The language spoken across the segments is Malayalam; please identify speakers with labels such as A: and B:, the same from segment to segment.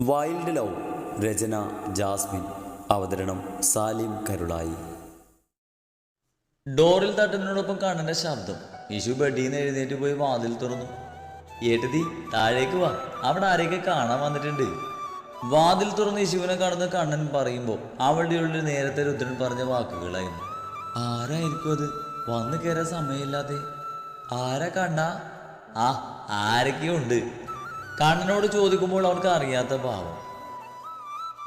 A: വൈൽഡ് ലവ് രചന ജാസ്മിൻ അവതരണം സാലിം കരുളായി.
B: ഡോറിൽ തട്ടുന്നതിനോടൊപ്പം കണ്ണന്റെ ശബ്ദം. യേശു ബെഡിൽ എഴുന്നേറ്റ് പോയി വാതിൽ തുറന്നു. ഏട്ടതി താഴേക്ക് വാ. അവിടെ ആരെയൊക്കെ കാണാൻ വന്നിട്ടുണ്ട്? വാതിൽ തുറന്ന് യേശുവിനെ കാണുന്ന കണ്ണൻ പറയുമ്പോൾ അവളുടെ ഉള്ളിൽ നേരത്തെ രുദ്രൻ പറഞ്ഞ വാക്കുകളായിരുന്നു ആരായിരിക്കും അത്? വന്നു കയറാൻ സമയമില്ലാതെ ആരാ കണ്ട? ആ ആരൊക്കെയോ ഉണ്ട്. കണ്ണനോട് ചോദിക്കുമ്പോൾ അവൾക്ക് അറിയാത്ത ഭാവം.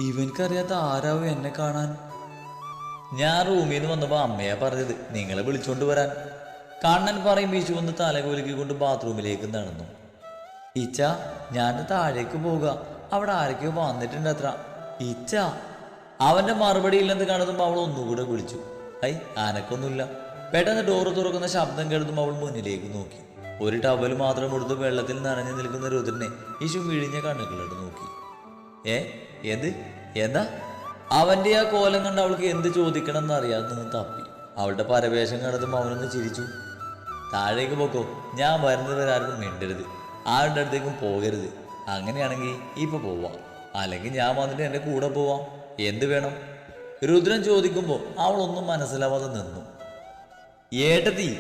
B: ഇവൻക്കറിയാത്ത ആരാവും എന്നെ കാണാൻ? ഞാൻ റൂമിൽ നിന്ന് വന്നപ്പോൾ അമ്മയാ പറഞ്ഞത് നിങ്ങളെ വിളിച്ചോണ്ട് വരാൻ. കണ്ണൻ പറയും വീശു വന്ന് തലകുലുക്കിക്കൊണ്ട് ബാത്റൂമിലേക്ക് നടന്നു. ഇച്ച ഞാൻ താഴേക്ക് പോവുക. അവിടെ ആരൊക്കെയോ വന്നിട്ടുണ്ട് അത്ര ഇച്ച അവന്റെ മറുപടി ഇല്ലെന്ന് കാണുമ്പോൾ അവൾ ഒന്നുകൂടെ വിളിച്ചു. ഐ ആനക്കൊന്നുമില്ല. പെട്ടെന്ന് ഡോറ് തുറക്കുന്ന ശബ്ദം കേൾക്കുമ്പോൾ അവൾ മുന്നിലേക്ക് നോക്കി. ഒരു ടവൽ മാത്രം എടുത്ത് വെള്ളത്തിൽ നനഞ്ഞു നിൽക്കുന്ന രുദ്രനെ ഈശു വിഴിഞ്ഞ കണ്ണുകളോട് നോക്കി. ഏ? എന്ത്? എന്താ? അവന്റെ ആ കോലം കണ്ട് അവൾക്ക് എന്ത് ചോദിക്കണം എന്ന് അറിയാതെ നിന്ന് തപ്പി. അവളുടെ പരവേശം കണ്ടതും അവനൊന്ന് ചിരിച്ചു. താഴേക്ക് പോക്കോ ഞാൻ വരുന്നത് വരെ ആർക്കും മിണ്ടരുത്. ആരുടെ അടുത്തേക്കും പോകരുത്. അങ്ങനെയാണെങ്കിൽ ഇപ്പൊ പോവാം. അല്ലെങ്കിൽ ഞാൻ വന്നിട്ട് എന്റെ കൂടെ പോവാം. എന്ത് വേണം? രുദ്രൻ ചോദിക്കുമ്പോൾ അവളൊന്നും മനസ്സിലാവാതെ നിന്നു. ഏട്ടത്തി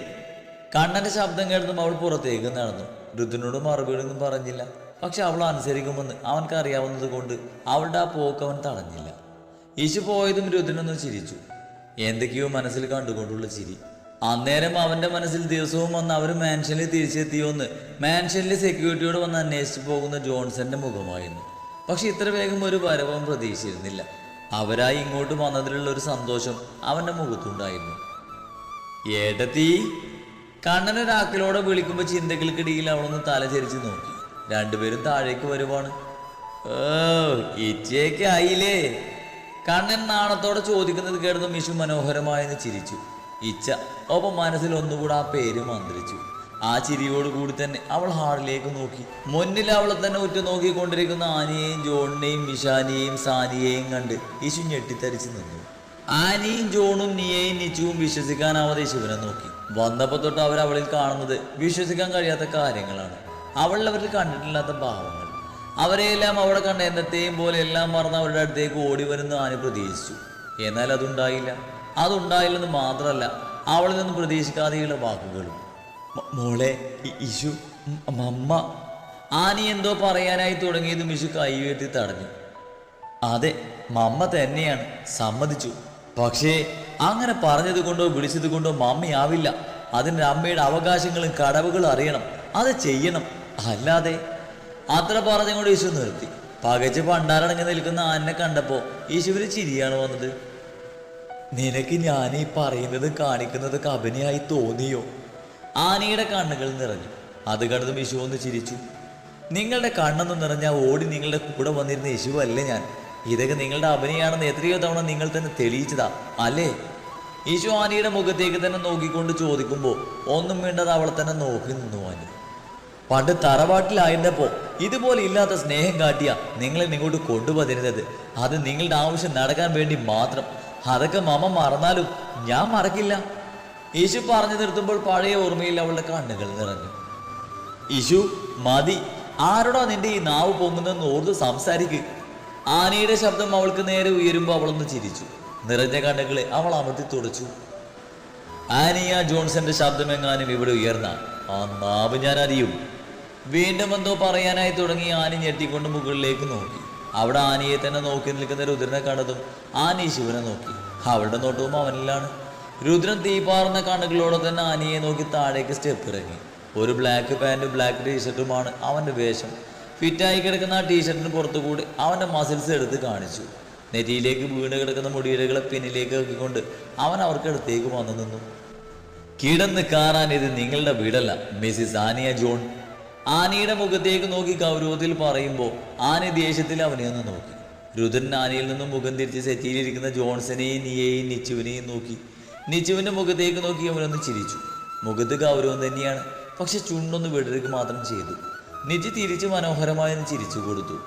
B: കണ്ണന്റെ ശബ്ദം കേട്ടതും അവൾ പുറത്തേക്ക് നടന്നു. ഋതുവിനോട് മറുപടി ഒന്നും പറഞ്ഞില്ല. പക്ഷെ അവൾ അനുസരിക്കുമെന്ന് അവൻക്ക് അറിയാവുന്നത് കൊണ്ട് അവളുടെ ആ പോക്ക് അവൻ തടഞ്ഞില്ല. ഈശു പോയതും രുദ്രനൊന്ന് ചിരിച്ചു. എന്തൊക്കെയോ മനസ്സിൽ കണ്ടുകൊണ്ടുള്ള ചിരി. അന്നേരം അവന്റെ മനസ്സിൽ ദിവസവും വന്ന് അവർ മാൻഷനിൽ തിരിച്ചെത്തിയോന്ന് മാൻഷനിലെ സെക്യൂരിറ്റിയോട് വന്ന് അന്വേഷിച്ചു പോകുന്ന ജോൺസന്റെ മുഖമായിരുന്നു. പക്ഷെ ഇത്ര വേഗം ഒരു വരവും പ്രതീക്ഷിച്ചിരുന്നില്ല. അവരായി ഇങ്ങോട്ട് വന്നതിലുള്ള ഒരു സന്തോഷം അവന്റെ മുഖത്തുണ്ടായിരുന്നു. ഏട്ടത്തി കണ്ണനൊരാക്കിലോടെ വിളിക്കുമ്പോൾ ചിന്തകൾക്കിടയിൽ അവളൊന്ന് തലചരിച്ച് നോക്കി. രണ്ടുപേരും താഴേക്ക് വരുവാണ്. ഓ ഇച്ചയൊക്കെ ആയില്ലേ? കണ്ണൻ നാണത്തോടെ ചോദിക്കുന്നത് കേട്ടത് മിഷു മനോഹരമായെന്ന് ചിരിച്ചു. ഇച്ച ഒപ്പം മനസ്സിൽ ഒന്നുകൂടെ ആ പേര് മന്ത്രിച്ചു. ആ ചിരിയോടുകൂടി തന്നെ അവൾ ഹാളിലേക്ക് നോക്കി. മുന്നിൽ അവളെ തന്നെ ഉറ്റു നോക്കിക്കൊണ്ടിരിക്കുന്ന ആനയെയും ജോണിനെയും മിഷാനിയെയും സാനിയെയും കണ്ട് ഇശു ഞെട്ടിത്തരിച്ചു നിന്നു. ആനിയും ജോണും നീയേയും നിച്ചുവും വിശ്വസിക്കാനാവാതെ ശിവനെ നോക്കി. വന്നപ്പോ തൊട്ട് അവർ അവളിൽ കാണുന്നത് വിശ്വസിക്കാൻ കഴിയാത്ത കാര്യങ്ങളാണ്. അവളിൽ അവരിൽ കണ്ടിട്ടില്ലാത്ത ഭാവങ്ങൾ. അവരെയെല്ലാം അവിടെ കണ്ട എന്നത്തെയും പോലെ എല്ലാം മറന്ന് അവരുടെ അടുത്തേക്ക് ഓടി വരുന്ന ആന പ്രതീക്ഷിച്ചു. എന്നാൽ അതുണ്ടായില്ല. അതുണ്ടായില്ലെന്ന് മാത്രമല്ല അവളിൽ നിന്ന് പ്രതീക്ഷിക്കാതെയുള്ള വാക്കുകളും. മോളെ ഇശു മമ്മ. ആനി എന്തോ പറയാനായി തുടങ്ങിയതും ഇശു കൈ തടഞ്ഞു. അതെ മമ്മ തന്നെയാണ്. സമ്മതിച്ചു. പക്ഷേ അങ്ങനെ പറഞ്ഞത് കൊണ്ടോ വിളിച്ചത് കൊണ്ടോ മമ്മയാവില്ല. അതിന്റെ അമ്മയുടെ അവകാശങ്ങളും കടവുകളും അറിയണം. അത് ചെയ്യണം. അല്ലാതെ അത്ര പറഞ്ഞുകൊണ്ട് യേശു നിർത്തി. പകച്ച് പണ്ടാരടങ്ങി നിൽക്കുന്ന ആനെ കണ്ടപ്പോ യേശുവിന് ചിരിയാണ് വന്നത്. നിനക്ക് ഞാൻ ഈ പറയുന്നത് കാണിക്കുന്നതൊക്കെ അഭിനയായി തോന്നിയോ? ആനയുടെ കണ്ണുകൾ നിറഞ്ഞു. അത് കണ്ടതും യേശു ഒന്ന് ചിരിച്ചു. നിങ്ങളുടെ കണ്ണൊന്നും നിറഞ്ഞാൽ ഓടി നിങ്ങളുടെ കൂടെ വന്നിരുന്ന യേശു അല്ലേ ഞാൻ? ഇതൊക്കെ നിങ്ങളുടെ അഭിനയാണെന്ന് എത്രയോ തവണ നിങ്ങൾ തന്നെ തെളിയിച്ചതാ. അല്ലേ? ഈശോ ആനയുടെ മുഖത്തേക്ക് തന്നെ നോക്കിക്കൊണ്ട് ചോദിക്കുമ്പോൾ ഒന്നും വേണ്ടത് അവളെ തന്നെ നോക്കി നിന്നു ആനി. പണ്ട് തറവാട്ടിലായിരുന്നപ്പോൾ ഇതുപോലെ ഇല്ലാത്ത സ്നേഹം കാട്ടിയ നിങ്ങളെ ഇങ്ങോട്ട് കൊണ്ടുവന്നിരുന്നത്. അത് നിങ്ങളുടെ ആവശ്യം നടക്കാൻ വേണ്ടി മാത്രം. അതൊക്കെ മമ മറന്നാലും ഞാൻ മറക്കില്ല. യേശു പറഞ്ഞു നിർത്തുമ്പോൾ പഴയ ഓർമ്മയിൽ അവളുടെ കണ്ണുകൾ നിറഞ്ഞു. യേശു മതി. ആരോടാ നിന്റെ ഈ നാവ് പൊങ്ങുന്നെന്ന് ഓർത്ത് സംസാരിക്ക്. ആനയുടെ ശബ്ദം അവൾക്ക് നേരെ ഉയരുമ്പോൾ അവളൊന്ന് ചിരിച്ചു. നിറഞ്ഞ കണ്ണുകളെ അവൾ അമർത്തി തുടച്ചു. ആനിയ ജോൺസന്റെ ശബ്ദമെങ്ങാനും ഇവിടെ ഉയർന്ന ആ നാവ് ഞാൻ അറിയും. വീണ്ടും എന്തോ പറയാനായി തുടങ്ങി ആനി ഞെട്ടിക്കൊണ്ട് മുകളിലേക്ക് നോക്കി. അവിടെ ആനയെ തന്നെ നോക്കി നിൽക്കുന്ന രുദ്രനെ കണ്ടതും ആനി ശിവനെ നോക്കി. അവളുടെ നോട്ടവും അവനിലാണ്. രുദ്രൻ തീപാറുന്ന കണ്ണുകളോടെ തന്നെ ആനിയെ നോക്കി താഴേക്ക് സ്റ്റെപ്പ് ഇറങ്ങി. ഒരു ബ്ലാക്ക് പാന്റും ബ്ലാക്ക് ടീഷർട്ടുമാണ് അവന്റെ വേഷം. ഫിറ്റായി കിടക്കുന്ന ആ ടീഷർട്ടിന് പുറത്തുകൂടി അവന്റെ മസിൽസ് എടുത്ത് കാണിച്ചു. നെറ്റിയിലേക്ക് വീണ് കിടക്കുന്ന മുടിയിലകളെ പിന്നിലേക്ക് ആക്കിക്കൊണ്ട് അവൻ അവർക്കടുത്തേക്ക് വന്നു നിന്നു. കിടന്ന് കാറാൻ ഇത് നിങ്ങളുടെ വീടല്ല മിസ്സിസ് ആനിയ ജോൺ. ആനയുടെ മുഖത്തേക്ക് നോക്കി ഗൗരവത്തിൽ പറയുമ്പോൾ ആന ദേഷ്യത്തിൽ അവനെ ഒന്ന് നോക്കി. രുദ്രൻ ആനയിൽ നിന്നും മുഖം തിരിച്ച് സെറ്റിയിലിരിക്കുന്ന ജോൺസനെയും നിയെയും നിച്ചുവിനെയും നോക്കി. നിച്ചുവിന്റെ മുഖത്തേക്ക് നോക്കി അവനൊന്ന് ചിരിച്ചു. മുഖത്ത് ഗൗരവം തന്നെയാണ് പക്ഷെ ചുണ്ടൊന്ന് വിടരുക മാത്രം ചെയ്തു. നിജി തിരിച്ച് മനോഹരമായൊന്ന് ചിരിച്ചു കൊടുത്തു.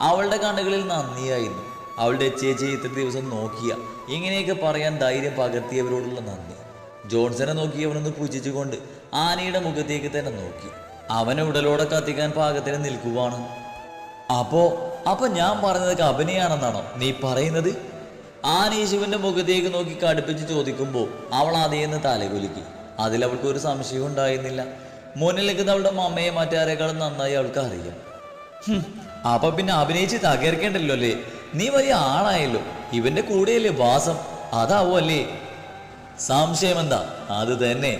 B: അവളുടെ കണ്ണുകളിൽ നന്ദിയായിരുന്നു. അവളുടെ ചേച്ചി ഇത്ര ദിവസം നോക്കിയ. ഇങ്ങനെയൊക്കെ പറയാൻ ധൈര്യം പകർത്തിയവരോടുള്ള നന്ദി. ജോൺസനെ നോക്കി അവനൊന്ന് പുച്ഛിച്ചുകൊണ്ട് ആനയുടെ മുഖത്തേക്ക് തന്നെ നോക്കി. അവനെ ഉടലോടെ കത്തിക്കാൻ പാകത്തിന് നിൽക്കുവാണ്. അപ്പോ അപ്പൊ ഞാൻ പറഞ്ഞതൊക്കെ അഭിനയാണെന്നാണോ? നീ പറയുന്നത്? ആന യേശുവിന്റെ മുഖത്തേക്ക് നോക്കി കടുപ്പിച്ച് ചോദിക്കുമ്പോൾ അവൾ അതേന്ന് തലകുലുക്കി. അതിൽ അവൾക്ക് ഒരു സംശയം ഉണ്ടായിരുന്നില്ല. മുന്നിൽ നിൽക്കുന്ന അവളുടെ മമ്മയെ മറ്റാരേക്കാളും നന്നായി അവൾക്ക് അറിയാം അപ്പൊ പിന്നെ അഭിനയിച്ച് തകർക്കേണ്ടല്ലോ അല്ലേ? നീ വലിയ ആളായല്ലോ. ഇവന്റെ കൂടെയല്ലേ വാസം? അതാവോ അല്ലേ? സംശയം എന്താ? അത് തന്നെ.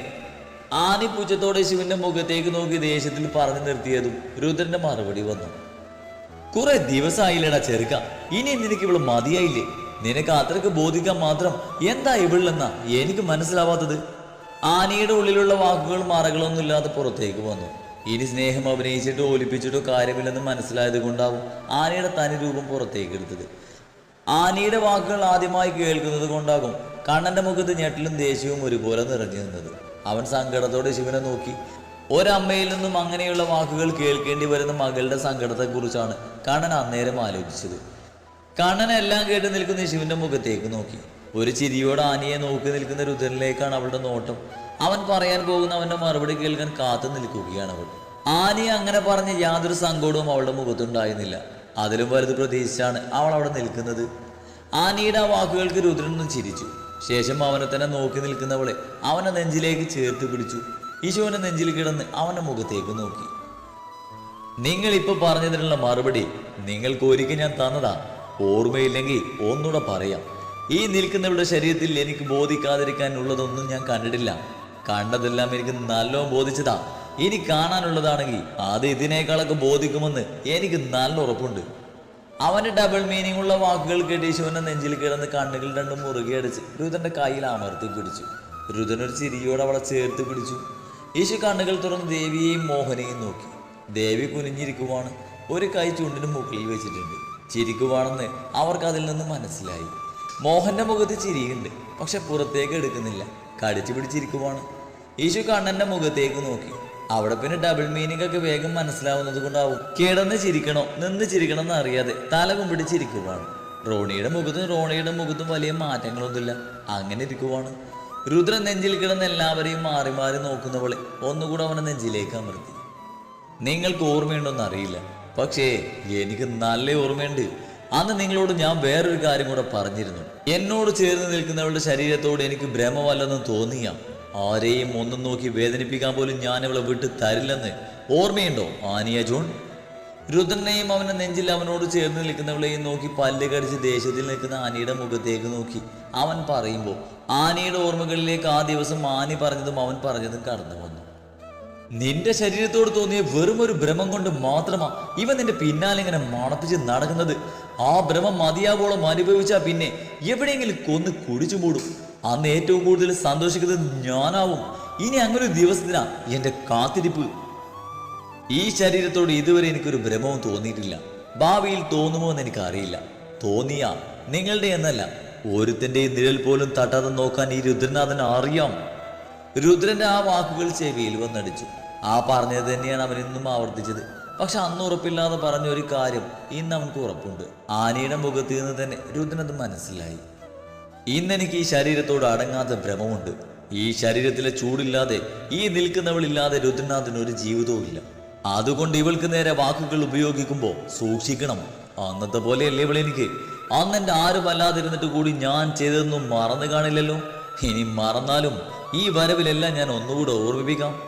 B: ആനി പൂച്ചത്തോടെ ശിവന്റെ മുഖത്തേക്ക് നോക്കി ദേഷ്യത്തിൽ പറഞ്ഞു നിർത്തിയതും രുദ്രന്റെ മറുപടി വന്നു. കുറെ ദിവസമായില്ലടാ ചെറുക്ക. ഇനി നിനക്ക് ഇവൾ മതിയായില്ലേ? നിനക്ക് അത്രയ്ക്ക് ബോധിക്കാൻ മാത്രം എന്താ ഇവളിലെന്നാ എനിക്ക് മനസ്സിലാവാത്തത്. ആനയുടെ ഉള്ളിലുള്ള വാക്കുകൾ മറകളൊന്നും ഇല്ലാതെ പുറത്തേക്ക് വന്നു. ഇനി സ്നേഹം അഭിനയിച്ചിട്ടോ ഒലിപ്പിച്ചിട്ടോ കാര്യമില്ലെന്ന് മനസ്സിലായത് കൊണ്ടാവും ആനയുടെ തനി രൂപം പുറത്തേക്ക് എടുത്തത്. ആനയുടെ വാക്കുകൾ ആദ്യമായി കേൾക്കുന്നത് കൊണ്ടാകും കണ്ണന്റെ മുഖത്ത് ഞെട്ടലും ദേഷ്യവും ഒരുപോലെ നിറഞ്ഞു നിന്നത്. അവൻ സങ്കടത്തോടെ ശിവനെ നോക്കി. ഒരമ്മയിൽ നിന്നും അങ്ങനെയുള്ള വാക്കുകൾ കേൾക്കേണ്ടി വരുന്ന മകളുടെ സങ്കടത്തെക്കുറിച്ചാണ് കണ്ണൻ അന്നേരം ആലോചിച്ചത്. കണ്ണൻ എല്ലാം കേട്ട് നിൽക്കുന്ന ശിവന്റെ മുഖത്തേക്ക് നോക്കി. ഒരു ചിരിയോട് ആനയെ നോക്കി നിൽക്കുന്ന രുദ്രനിലേക്കാണ് അവളുടെ നോട്ടം. അവൻ പറയാൻ പോകുന്ന അവന്റെ മറുപടി കേൾക്കാൻ കാത്തു നിൽക്കുകയാണ് അവൾ. ആനയെ അങ്ങനെ പറഞ്ഞ് യാതൊരു സങ്കടവും അവളുടെ മുഖത്തുണ്ടായിരുന്നില്ല. അതിലും വലുത് പ്രതീക്ഷിച്ചാണ് അവൾ അവിടെ നിൽക്കുന്നത്. ആനയുടെ ആ വാക്കുകൾക്ക് രുദ്രനൊന്നും ചിരിച്ചു. ശേഷം അവനെ തന്നെ നോക്കി നിൽക്കുന്നവളെ അവനെ നെഞ്ചിലേക്ക് ചേർത്ത് പിടിച്ചു. ഈശോന്റെ നെഞ്ചിൽ കിടന്ന് അവന്റെ മുഖത്തേക്ക് നോക്കി. നിങ്ങൾ ഇപ്പോൾ പറഞ്ഞതിനുള്ള മറുപടി നിങ്ങൾക്ക് ഒരിക്കൽ ഞാൻ തന്നതാ. ഓർമ്മയില്ലെങ്കിൽ ഒന്നുകൂടെ പറയാം. ഈ നിൽക്കുന്നവരുടെ ശരീരത്തിൽ എനിക്ക് ബോധിക്കാതിരിക്കാനുള്ളതൊന്നും ഞാൻ കണ്ടിട്ടില്ല. കണ്ടതെല്ലാം എനിക്ക് നല്ലോണം ബോധിച്ചതാ. ഇനി കാണാനുള്ളതാണെങ്കിൽ അത് ഇതിനേക്കാളൊക്കെ ബോധിക്കുമെന്ന് എനിക്ക് നല്ല ഉറപ്പുണ്ട്. അവന്റെ ഡബിൾ മീനിങ് ഉള്ള വാക്കുകൾ കേട്ട് ശിവനെ നെഞ്ചിൽ കിടന്ന് കണ്ണുകൾ രണ്ടും മുറുകെ അടിച്ച് രുദന്റെ കയ്യിൽ അമർത്തി പിടിച്ചു. രുദൻ ഒരു ചിരിയോടെ അവളെ ചേർത്ത് പിടിച്ചു. യേശു കണ്ണുകൾ തുറന്ന് ദേവിയെയും മോഹനെയും നോക്കി. ദേവി കുനിഞ്ഞിരിക്കുവാണ്. ഒരു കൈ ചുണ്ടിന് മുകളിൽ വെച്ചിട്ടുണ്ട്. ചിരിക്കുവാണെന്ന് അവർക്ക് അതിൽ നിന്ന് മനസ്സിലായി. മോഹന്റെ മുഖത്ത് ചിരിയുണ്ട്. പക്ഷെ പുറത്തേക്ക് എടുക്കുന്നില്ല. കടിച്ചു പിടിച്ചിരിക്കുവാണ്. യേശു കണ്ണന്റെ മുഖത്തേക്ക് നോക്കി. അവിടെ പിന്നെ ഡബിൾ മീനിങ് ഒക്കെ വേഗം മനസ്സിലാവുന്നത് കൊണ്ടാവും. കിടന്ന് ചിരിക്കണോ? നിന്ന് ചിരിക്കണം എന്ന് അറിയാതെ തല കുമ്പിടി ചിരിക്കുവാണ് റോണിയുടെ മുഖത്തും റോണിയുടെ മുഖത്തും വലിയ മാറ്റങ്ങളൊന്നുമില്ല. അങ്ങനെ ഇരിക്കുവാണ്. രുദ്ര നെഞ്ചിൽ കിടന്ന് എല്ലാവരെയും മാറി മാറി നോക്കുന്നവളെ ഒന്നുകൂടെ അവനെ നെഞ്ചിലേക്ക് അമർത്തി. നിങ്ങൾക്ക് ഓർമ്മയുണ്ടോന്ന് അറിയില്ല. പക്ഷേ എനിക്ക് നല്ല ഓർമ്മയുണ്ട്. അന്ന് നിങ്ങളോട് ഞാൻ വേറൊരു കാര്യം കൂടെ പറഞ്ഞിരുന്നു. എന്നോട് ചേർന്ന് നിൽക്കുന്നവളുടെ ശരീരത്തോട് എനിക്ക് ഭ്രമമല്ലെന്ന് തോന്നിയ ആരെയും ഒന്നും നോക്കി വേദനിപ്പിക്കാൻ പോലും ഞാൻ അവളെ വിട്ട് തരില്ലെന്ന് ഓർമ്മയുണ്ടോ ആനിയ ജോൺ? രുദ്രനെയും അവന്റെ നെഞ്ചിൽ അവനോട് ചേർന്ന് നിൽക്കുന്നവളെയും നോക്കി പല്ല് കടിച്ച് ദേഷ്യത്തിൽ നിൽക്കുന്ന ആനിയുടെ മുഖത്തേക്ക് നോക്കി. അവൻ പറയുമ്പോൾ ആനിയുടെ ഓർമ്മകളിലേക്ക് ആ ദിവസം ആനി പറഞ്ഞതും അവൻ പറഞ്ഞതും കടന്നു വന്നു നിന്റെ ശരീരത്തോട് തോന്നിയ വെറും ഒരു ഭ്രമം കൊണ്ട് മാത്രമാ ഇവ നിന്റെ പിന്നാലെ ഇങ്ങനെ മണപ്പിച്ച് നടക്കുന്നത്. ആ ഭ്രമം മതിയാവോളം അനുഭവിച്ചാ പിന്നെ എവിടെയെങ്കിലും കൊന്ന് കുടിച്ചു മൂടും. അന്ന് ഏറ്റവും കൂടുതൽ സന്തോഷിക്കുന്നത് ഞാനാവും. ഇനി അങ്ങനെ ഒരു ദിവസത്തിനാ എന്റെ കാത്തിരിപ്പ്. ഈ ശരീരത്തോട് ഇതുവരെ എനിക്കൊരു ഭ്രമവും തോന്നിയിട്ടില്ല. ഭാവിയിൽ തോന്നുമോ എന്ന് എനിക്കറിയില്ല. തോന്നിയ. നിങ്ങളുടെ എന്നല്ല. ഒരുത്തന്റെ നിഴൽ പോലും തട്ടാതെ നോക്കാൻ ഈ രുദ്രനാഥന് അറിയാം. രുദ്രന്റെ ആ വാക്കുകൾ ചെവിയിൽ വന്നടിച്ചു. ആ പറഞ്ഞത് തന്നെയാണ് അവൻ ഇന്നും ആവർത്തിച്ചത്. പക്ഷെ അന്ന് ഉറപ്പില്ലാതെ പറഞ്ഞ ഒരു കാര്യം ഇന്ന് അവൻക്ക് ഉറപ്പുണ്ട്. ആനയുടെ മുഖത്ത് നിന്ന് തന്നെ രുദ്രനത് മനസ്സിലായി. ഇന്നെനിക്ക് ഈ ശരീരത്തോട് അടങ്ങാത്ത ഭ്രമമുണ്ട്. ഈ ശരീരത്തിലെ ചൂടില്ലാതെ ഈ നിൽക്കുന്നവളില്ലാതെ രുദ്രനാഥിന് ഒരു ജീവിതവുമില്ല. അതുകൊണ്ട് ഇവൾക്ക് നേരെ വാക്കുകൾ ഉപയോഗിക്കുമ്പോൾ സൂക്ഷിക്കണം. അന്നത്തെ പോലെയല്ലേ ഇവളെനിക്ക് അന്ന് എന്റെ ആരും അല്ലാതിരുന്നിട്ട് കൂടി ഞാൻ ചെയ്തതൊന്നും മറന്നു കാണില്ലല്ലോ. ഇനി മറന്നാലും ഈ വരവിലെല്ലാം ഞാൻ ഒന്നുകൂടെ ഓർമ്മിപ്പിക്കാം.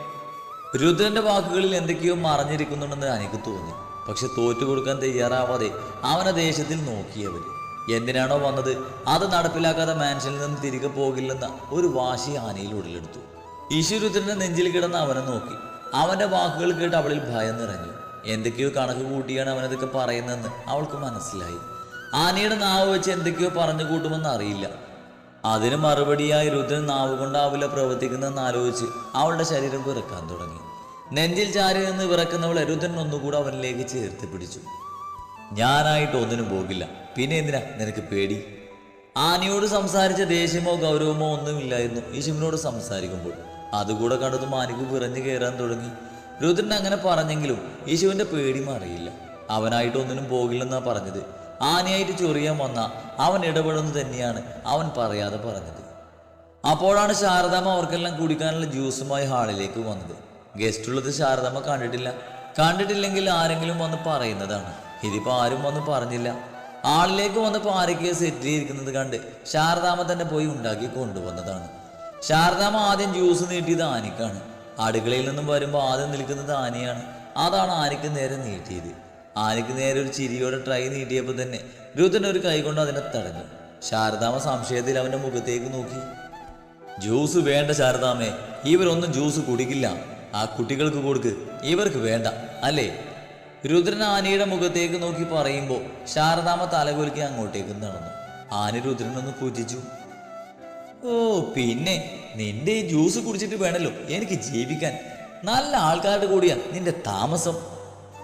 B: രുദ്രന്റെ വാക്കുകളിൽ എന്തൊക്കെയോ മറഞ്ഞിരിക്കുന്നുണ്ടെന്ന് എനിക്ക് തോന്നി. പക്ഷെ തോറ്റു കൊടുക്കാൻ തയ്യാറാവാതെ അവനെ ദേശത്തിൽ നോക്കിയവർ എന്തിനാണോ വന്നത്? അത് നടപ്പിലാക്കാതെ മാൻഷനിൽ നിന്ന് തിരികെ പോകില്ലെന്ന ഒരു വാശി ആനയിൽ ഉടലെടുത്തു. ഈശ്വരുദ്രന്റെ നെഞ്ചിൽ കിടന്ന് അവനെ നോക്കി. അവന്റെ വാക്കുകൾ കേട്ട് അവളിൽ ഭയം നിറഞ്ഞു. എന്തൊക്കെയോ കണക്ക് കൂട്ടിയാണ് അവനതൊക്കെ പറയുന്നതെന്ന് അവൾക്ക് മനസ്സിലായി. ആനയുടെ നാവ് വെച്ച് എന്തൊക്കെയോ പറഞ്ഞു കൂട്ടുമെന്ന് അറിയില്ല. അതിന് മറുപടിയായി രുദ്രൻ നാവ് കൊണ്ടാവില്ല പ്രവർത്തിക്കുന്നതെന്ന് ആലോചിച്ച് അവളുടെ ശരീരം വിറക്കാൻ തുടങ്ങി. നെഞ്ചിൽ ചാരി നിന്ന് വിറക്കുന്നവളെ രുദ്രൻ ഒന്നുകൂടെ അവനിലേക്ക് ചേർത്ത് പിടിച്ചു. ഞാനായിട്ട് ഒന്നിനും പോകില്ല. പിന്നെ എന്തിനാ നിനക്ക് പേടി? ആനയോട് സംസാരിച്ച ദേഷ്യമോ ഗൗരവമോ ഒന്നുമില്ലായിരുന്നു യേശുവിനോട് സംസാരിക്കുമ്പോൾ. അതുകൂടെ കണ്ടതും ആനയ്ക്ക് വിറഞ്ഞു കയറാൻ തുടങ്ങി. രുദ്രൻ അങ്ങനെ പറഞ്ഞെങ്കിലും യേശുവിന്റെ പേടി മാറിയില്ല. അവനായിട്ട് ഒന്നിനും പോകില്ലെന്നാ പറഞ്ഞത്. ആനയായിട്ട് ചൊറിയാൻ വന്ന അവൻ ഇടപെടുന്നു തന്നെയാണ് അവൻ പറയാതെ പറഞ്ഞത്. അപ്പോഴാണ് ശാരദാമ്മ അവർക്കെല്ലാം കുടിക്കാനുള്ള ജ്യൂസുമായി ഹാളിലേക്ക് വന്നത്. ഗസ്റ്റ് ഉള്ളത് ശാരദാമ്മ കണ്ടിട്ടില്ല. കണ്ടിട്ടില്ലെങ്കിൽ ആരെങ്കിലും വന്ന് പറയുന്നതാണ്. ഇതിപ്പോൾ ആരും വന്ന് പറഞ്ഞില്ല. ആളിലേക്ക് വന്നപ്പോൾ ആരൊക്കെയോ സെറ്റ് ചെയ്തിരിക്കുന്നത് കണ്ട് ശാരദാമ്മ തന്നെ പോയി ഉണ്ടാക്കി കൊണ്ടുവന്നതാണ്. ശാരദാമ്മ ആദ്യം ജ്യൂസ് നീട്ടിയത് ആനയ്ക്കാണ്. അടുക്കളയിൽ നിന്നും വരുമ്പോൾ ആദ്യം നിൽക്കുന്നത് ആനയാണ്. അതാണ് ആനയ്ക്ക് നേരെ നീട്ടിയത്. ആനയ്ക്ക് നേരെ ഒരു ചിരിയോടെ ട്രൈ നീട്ടിയപ്പോൾ തന്നെ രുദ്രൻ ഒരു കൈ കൊണ്ട് അതിനെ തടഞ്ഞു. ശാരദാമ സംശയത്തിൽ അവന്റെ മുഖത്തേക്ക് നോക്കി. ജ്യൂസ് വേണ്ട ശാരദാമേ ഇവരൊന്നും ജ്യൂസ് കുടിക്കില്ല. ആ കുട്ടികൾക്ക് കൊടുക്ക് ഇവർക്ക് വേണ്ട അല്ലേ? രുദ്രൻ ആനയുടെ മുഖത്തേക്ക് നോക്കി പറയുമ്പോൾ ശാരദാമ തലകുലുക്കി അങ്ങോട്ടേക്ക് നടന്നു. ആന രുദ്രനൊന്ന് പൂജിച്ചു. ഓ പിന്നെ നിന്റെ ഈ ജ്യൂസ് കുടിച്ചിട്ട് വേണല്ലോ എനിക്ക് ജീവിക്കാൻ. നല്ല ആൾക്കാരുടെ കൂടിയാ നിന്റെ താമസം.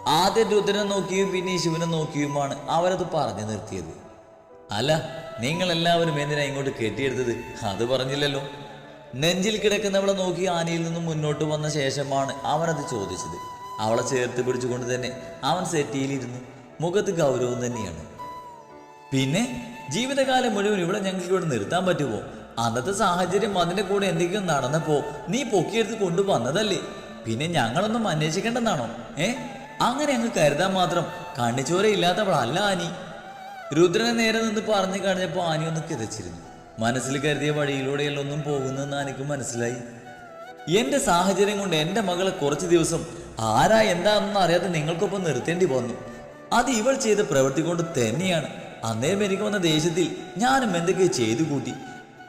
B: ആദ്യം രുദ്രനെ നോക്കിയും പിന്നെ ശിവനെ നോക്കിയുമാണ് അവരത് പറഞ്ഞു നിർത്തിയത്. അല്ല നിങ്ങളെല്ലാവരും എന്തിനാ ഇങ്ങോട്ട് കെട്ടിയെടുത്തത്? അത് പറഞ്ഞില്ലല്ലോ. നെഞ്ചിൽ കിടക്കുന്നവളെ നോക്കി ആനയിൽ നിന്നും മുന്നോട്ട് വന്ന ശേഷമാണ് അവനത് ചോദിച്ചത്. അവളെ ചേർത്ത് പിടിച്ചുകൊണ്ട് തന്നെ അവൻ സെറ്റിയിലിരുന്നു. മുഖത്ത് ഗൗരവം തന്നെയാണ്. പിന്നെ ജീവിതകാലം മുഴുവൻ ഇവിടെ ഞങ്ങൾക്ക് ഇവിടെ നിർത്താൻ പറ്റുമോ? അന്നത്തെ സാഹചര്യം അതിന്റെ കൂടെ എന്തെങ്കിലും നടന്നപ്പോ നീ പൊക്കിയെടുത്ത് കൊണ്ടുവന്നതല്ലേ? പിന്നെ ഞങ്ങളൊന്നും അന്വേഷിക്കേണ്ടെന്നാണോ? ഏ? അങ്ങനെ അങ്ങ് കരുതാൻ മാത്രം കണ്ണിച്ചോര ഇല്ലാത്തവളല്ല ആനി. രുദ്രനെ നേരെ നിന്ന് പറഞ്ഞു കഴിഞ്ഞപ്പോൾ ആനി ഒന്ന് കിതച്ചിരുന്നു. മനസ്സിൽ കരുതിയ വഴിയിലൂടെയല്ല ഒന്നും പോകുന്നെന്ന് ആനിക്ക് മനസ്സിലായി. എന്റെ സാഹചര്യം കൊണ്ട് എന്റെ മകളെ കുറച്ച് ദിവസം ആരാ എന്താണെന്ന് അറിയാതെ നിങ്ങൾക്കൊപ്പം നിർത്തേണ്ടി വന്നു. അത് ഇവൾ ചെയ്ത പ്രവൃത്തി കൊണ്ട് തന്നെയാണ്. അന്നേരം എനിക്ക് വന്ന ദേഷ്യത്തിൽ ഞാനും എന്തൊക്കെയോ ചെയ്തു കൂട്ടി.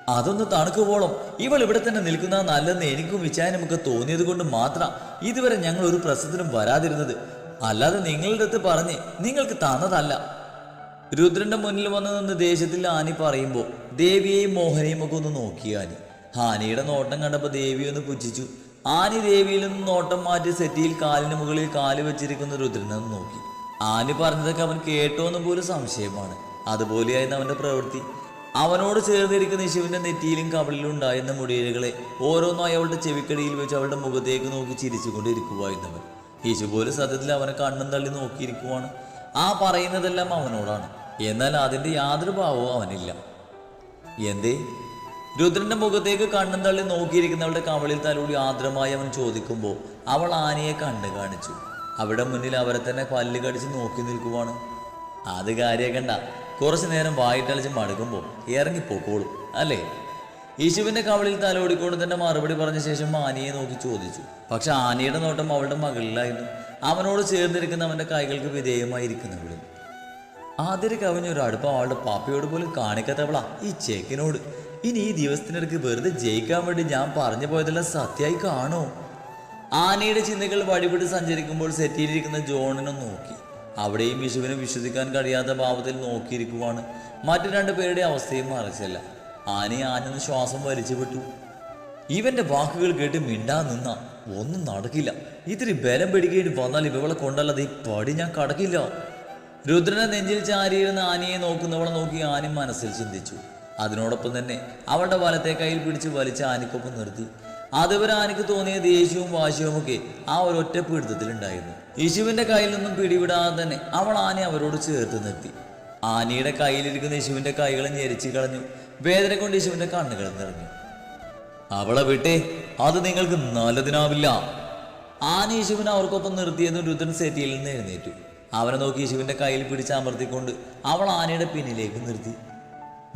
B: അതൊന്ന് തണുക്കുവോളം ഇവൾ ഇവിടെ തന്നെ നിൽക്കുന്ന നല്ലെന്ന് എനിക്കും വിചാരമൊക്കെ തോന്നിയത് കൊണ്ട് മാത്രം ഇതുവരെ ഞങ്ങൾ ഒരു പ്രശ്നത്തിനും വരാതിരുന്നത് അല്ലാതെ നിങ്ങളുടെ അടുത്ത് പറഞ്ഞ് നിങ്ങൾക്ക് തന്നതല്ല. രുദ്രന്റെ മുന്നിൽ വന്ന് നിന്ന് ദേശത്തിൽ ആനി പറയുമ്പോൾ ദേവിയെയും മോഹനെയും ഒക്കെ ഒന്ന് നോക്കി ആനി. ആനിയുടെ നോട്ടം കണ്ടപ്പോൾ ദേവി ഒന്ന് പുച്ഛിച്ചു. ആനി ദേവിയിൽ നിന്ന് നോട്ടം മാറ്റി സെറ്റിയിൽ കാലിന് മുകളിൽ കാൽ വെച്ചിരിക്കുന്ന രുദ്രനെ നോക്കി. ആനി പറഞ്ഞതൊക്കെ അവൻ കേട്ടോ എന്ന് പോലും സംശയമാണ്. അതുപോലെയായിരുന്നു അവന്റെ പ്രവൃത്തി. അവനോട് ചേർന്നിരിക്കുന്ന ശിവന്റെ നെറ്റിയിലും കവളിലും ഉണ്ടായിരുന്ന മുടിയലുകളെ ഓരോന്നായി അവളുടെ ചെവിക്കടിയിൽ വെച്ച് അവളുടെ മുഖത്തേക്ക് നോക്കി ചിരിച്ചുകൊണ്ടിരിക്കുവായിരുന്നവൻ. യേശു പോലും സത്യത്തിൽ അവനെ കണ്ണും തള്ളി നോക്കിയിരിക്കുവാണ്. ആ പറയുന്നതെല്ലാം അവനോടാണ്. എന്നാൽ അതിന്റെ യാതൊരു ഭാവവും അവനില്ല. എന്തേ? രുദ്രന്റെ മുഖത്തേക്ക് കണ്ണും തള്ളി നോക്കിയിരിക്കുന്നവളുടെ കവളിൽ തലോടി ആദ്രമായി അവൻ ചോദിക്കുമ്പോൾ അവൾ ആനയെ കണ്ണു കാണിച്ചു. അവിടെ മുന്നിൽ അവരെ തന്നെ പല്ല് കടിച്ച് നോക്കി നിൽക്കുവാണ്. അത് കണ്ട കുറച്ചു നേരം വായിട്ടളിച്ച് മടുക്കുമ്പോൾ ഇറങ്ങിപ്പോക്കോളും അല്ലേ? യേശുവിന്റെ കവളിൽ തലോടിക്കൊണ്ട് തന്നെ മറുപടി പറഞ്ഞ ശേഷം ആനയെ നോക്കി ചോദിച്ചു. പക്ഷെ ആനയുടെ നോട്ടം അവളുടെ മകളിലായിരുന്നു. അവനോട് ചേർന്നിരിക്കുന്ന അവന്റെ കൈകൾക്ക് വിധേയമായിരിക്കുന്നവളും. ആദ്യം കവിഞ്ഞ ഒരു അടുപ്പം അവളുടെ പാപ്പയോട് പോലും കാണിക്കാത്തവള ഈ ചേക്കിനോട്. ഇനി ഈ ദിവസത്തിനിടയ്ക്ക് വെറുതെ ജയിക്കാൻ വേണ്ടി ഞാൻ പറഞ്ഞു പോയതെല്ലാം സത്യമായി കാണോ? ആനയുടെ ചിന്തകൾ വഴിവിട്ട് സഞ്ചരിക്കുമ്പോൾ സെറ്റിയിലിരിക്കുന്ന ജോണിനെ നോക്കി. അവിടെയും വിഷുവിനെ വിശ്വസിക്കാൻ കഴിയാത്ത ഭാവത്തിൽ നോക്കിയിരിക്കുവാണ്. മറ്റു രണ്ടു പേരുടെ അവസ്ഥയും മറിച്ചല്ല. ആനയെ ആനന്ന് ശ്വാസം വലിച്ചു വിട്ടു. ഇവന്റെ വാക്കുകൾ കേട്ട് മിണ്ടാ നിന്ന ഒന്നും നടക്കില്ല. ഇത്തിരി ബലം പിടിക്കേണ്ടി വന്നാൽ ഇവളെ കൊണ്ടല്ലാതെ ഈ പടി ഞാൻ കടക്കില്ല. രുദ്രനെ നെഞ്ചിൽ ചാരിയിരുന്ന ആനയെ നോക്കുന്നവളെ നോക്കി ആന മനസ്സിൽ ചിന്തിച്ചു. അതിനോടൊപ്പം തന്നെ അവളുടെ വലത്തെ കയ്യിൽ പിടിച്ച് വലിച്ച ആനയ്ക്കൊപ്പം നിർത്തി. അതുവരെ ആനയ്ക്ക് തോന്നിയ ദേഷ്യവും വാശിയും ഒക്കെ ആ ഒരു ഒരൊറ്റ പിടുത്തത്തിലുണ്ടായിരുന്നു യേശുവിന്റെ കയ്യിൽ നിന്നും പിടിവിടാതെ തന്നെ അവൾ ആനയെ അവരോട് ചേർത്ത് നിർത്തി. ആനയുടെ കയ്യിലിരിക്കുന്ന യേശുവിന്റെ കൈകളെ ഞെരിച്ചു കളഞ്ഞു. വേദന കൊണ്ട് യേശുവിന്റെ കണ്ണുകൾ നിറഞ്ഞു. അവളെ വിട്ടേ അത് നിങ്ങൾക്ക് നല്ലതിനാവില്ല. ആന യേശുവിനെ അവർക്കൊപ്പം നിർത്തിയെന്ന് രുദ്രൻ സെറ്റിയിൽ നിന്ന് എഴുന്നേറ്റു. അവനെ നോക്കി യേശുവിന്റെ കയ്യിൽ പിടിച്ച് അമർത്തിക്കൊണ്ട് അവൾ ആനയുടെ പിന്നിലേക്ക് നിർത്തി.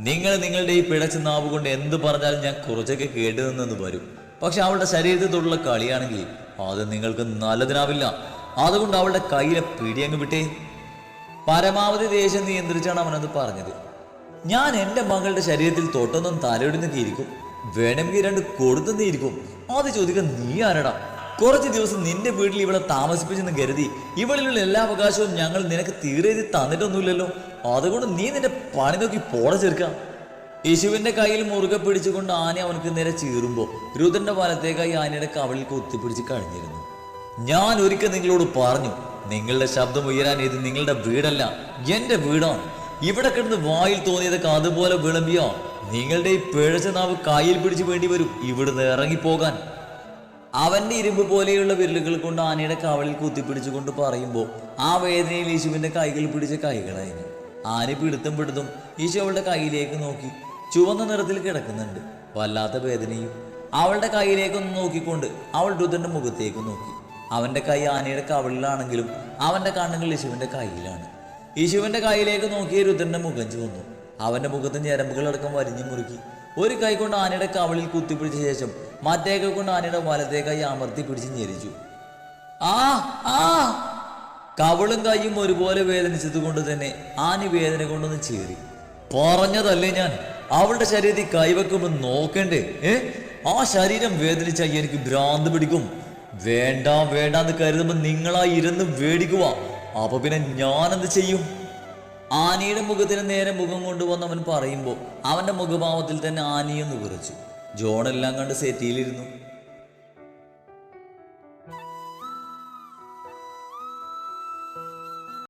B: നിങ്ങൾ നിങ്ങളുടെ ഈ പിഴച്ച നാവ് കൊണ്ട് എന്ത് പറഞ്ഞാലും ഞാൻ കുറച്ചൊക്കെ കേട്ടു നിന്നെന്ന് വരും. പക്ഷെ അവളുടെ ശരീരത്തോടുള്ള കളിയാണെങ്കിൽ അത് നിങ്ങൾക്ക് നല്ലതിനാവില്ല. അതുകൊണ്ട് അവളുടെ കയ്യിലെ പിടി അങ്ങ് വിട്ടേ. പരമാവധി ദേഷ്യം നിയന്ത്രിച്ചാണ് അവനത് പറഞ്ഞത്. ഞാൻ എന്റെ മകളുടെ ശരീരത്തിൽ തൊട്ടൊന്നും തലയിടുന്നൊക്കെ ഇരിക്കും വേണമെങ്കിൽ രണ്ട് കൊടുത്തെന്നേ ഇരിക്കും അത് ചോദിക്കാൻ നീ ആരടാ? കുറച്ച് ദിവസം നിന്റെ വീട്ടിൽ ഇവിടെ താമസിപ്പിച്ചെന്ന് കരുതി ഇവളിലുള്ള എല്ലാ അവകാശവും ഞങ്ങൾ നിനക്ക് തീരെഴുതി തന്നിട്ടൊന്നുമില്ലല്ലോ. അതുകൊണ്ട് നീ നിന്റെ പണി നോക്കി പോട ചേർക്കാം യേശുവിന്റെ കയ്യിൽ മുറുകെ പിടിച്ചുകൊണ്ട് ആന അവനക്ക് നേരെ ചീറുമ്പോൾ രുദ്രന്റെ വലത്തേക്കായി ആനയുടെ കവളിൽ കുത്തിപ്പിടിച്ച് കഴിഞ്ഞിരുന്നു. ഞാൻ ഒരിക്കൽ നിങ്ങളോട് പറഞ്ഞു നിങ്ങളുടെ ശബ്ദം ഉയരാൻ ഇത് നിങ്ങളുടെ വീടല്ല എന്റെ വീടാണ്. ഇവിടെ കിടന്ന് വായിൽ തോന്നിയതൊക്കെ അതുപോലെ വിളമ്പിയോ. നിങ്ങളുടെ ഈ പിഴച്ച നാവ് കയ്യിൽ പിടിച്ച് വേണ്ടി വരും. ഇവിടുന്ന് ഇറങ്ങിപ്പോകാൻ. അവന്റെ ഇരുമ്പ് പോലെയുള്ള വിരലുകൾ കൊണ്ട് ആനയുടെ കവളിൽ കുത്തിപ്പിടിച്ചുകൊണ്ട് പറയുമ്പോൾ ആ വേദനയിൽ യേശുവിന്റെ കൈകൾ പിടിച്ച കൈകളായിരുന്നു ആന പിടുത്തം പിടുത്തും യേശു അവളുടെ കയ്യിലേക്ക് നോക്കി. ചുവന്ന നിറത്തിൽ കിടക്കുന്നുണ്ട്. വല്ലാത്ത വേദനയും. അവളുടെ കയ്യിലേക്കൊന്ന് നോക്കിക്കൊണ്ട് അവൾ രുദ്രന്റെ മുഖത്തേക്ക് നോക്കി. അവന്റെ കൈ ആനയുടെ കവളിലാണെങ്കിലും അവന്റെ കണ്ണുകൾ യേശുവിന്റെ കയ്യിലാണ് യേശുവിന്റെ കൈയിലേക്ക് നോക്കിയ രുദ്രന്റെ മുഖം ചുവന്നു. അവന്റെ മുഖത്ത് ഞരമ്പുകളടക്കം വരിഞ്ഞു മുറുക്കി. ഒരു കൈ കൊണ്ട് ആനയുടെ കവളിൽ കുത്തിപ്പിടിച്ച ശേഷം മറ്റേ കൈ കൊണ്ട് ആനയുടെ വലത്തേ കൈ അമർത്തി പിടിച്ച് ഞെരിച്ചു. ആ ആ. കവളും കൈയും ഒരുപോലെ വേദനിച്ചത് കൊണ്ട് തന്നെ ആന വേദന കൊണ്ടൊന്ന് ചീറി. പറഞ്ഞതല്ലേ ഞാൻ? അവളുടെ ശരീരത്തിൽ കൈവെക്കുമ്പോൾ നോക്കണ്ടേ? ഏ? ആ ശരീരം വേദനിച്ച എനിക്ക് ഭ്രാന്ത് പിടിക്കും. വേണ്ട വേണ്ടാന്ന് കരുതുമ്പോൾ നിങ്ങളായി ഇരുന്ന് വേടിക്കുക അപ്പൊ പിന്നെ ഞാനെന്ത് ചെയ്യും? ആനയുടെ മുഖത്തിന് നേരെ മുഖം കൊണ്ടുവന്ന് അവൻ പറയുമ്പോൾ അവന്റെ മുഖഭാവത്തിൽ തന്നെ ആനയെന്ന് വിറച്ചു. ജോണെല്ലാം കണ്ട് സെറ്റിയിലിരുന്നു.